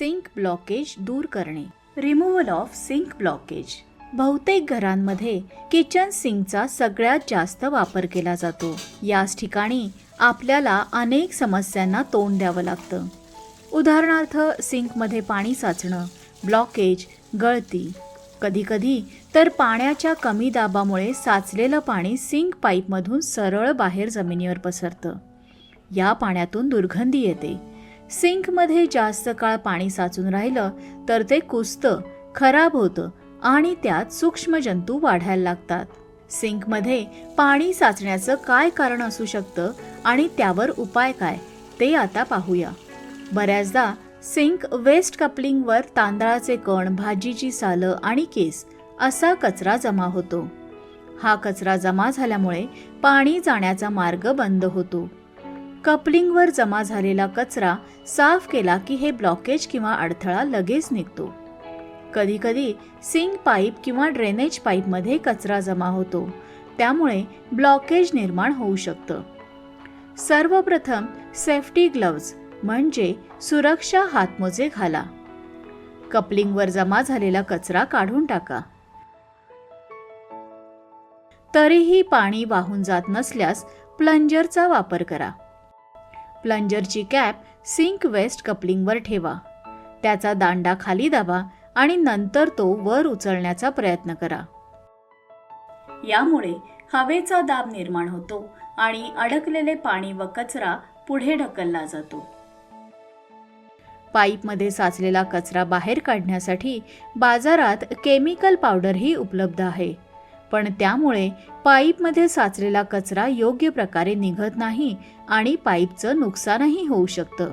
Sink blockage दूर करणे. Removal of sink blockage. बहुतेक घरांमध्ये किचन सिंकचा सगळ्यात जास्त वापर केला जातो. याच ठिकाणी आपल्याला अनेक समस्यांना तोंड द्यावं लागतं. उदाहरणार्थ सिंकमध्ये पाणी साचणं ब्लॉकेज गळती. कधीकधी तर पाण्याच्या कमी दाबामुळे साचलेलं पाणी सिंक पाईपमधून सरळ बाहेर जमिनीवर पसरतं. या पाण्यातून दुर्गंधी येते. सिंकमध्ये जास्त काळ पाणी साचून राहिलं तर ते कुसतं खराब होतं आणि त्यात सूक्ष्मजंतू वाढायला लागतात. सिंकमध्ये पाणी साचण्याचं काय कारण असू शकतं आणि त्यावर उपाय काय ते आता पाहूया. बऱ्याचदा सिंक वेस्ट कपलिंगवर तांदळाचे कण भाजीची सालं आणि केस असा कचरा जमा होतो. हा कचरा जमा झाल्यामुळे पाणी जाण्याचा मार्ग बंद होतो. कपलिंगवर जमा झालेला कचरा साफ केला की हे ब्लॉकेज किंवा अडथळा लगेच निघतो. कधीकधी सिंक पाईप किंवा ड्रेनेज पाईपमध्ये कचरा जमा होतो. त्यामुळे ब्लॉकेज निर्माण होऊ शकतं. सर्वप्रथम सेफ्टी ग्लव्ज म्हणजे सुरक्षा हातमोजे घाला. कपलिंगवर जमा झालेला कचरा काढून टाका. तरीही पाणी वाहून जात नसल्यास प्लंजरचा वापर करा. प्लंजरची कॅप सिंक वेस्ट कपलिंगवर ठेवा. त्याचा दांडा खाली दाबा आणि नंतर तो वर उचलण्याचा प्रयत्न करा. यामुळे हवेचा दाब निर्माण होतो आणि अडकलेले पाणी व कचरा पुढे ढकलला जातो. पाईपमध्ये साचलेला कचरा बाहेर काढण्यासाठी बाजारात केमिकल पावडरही उपलब्ध आहे. पण त्यामुळे पाईपमध्ये साचलेला कचरा योग्य प्रकारे निघत नाही आणि पाईपचं नुकसानही होऊ शकतं.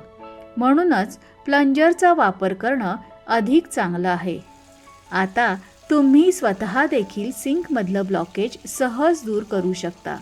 म्हणूनच प्लंजरचा वापर करणं अधिक चांगलं आहे. आता तुम्ही स्वतः देखील सिंकमधलं ब्लॉकेज सहज दूर करू शकता.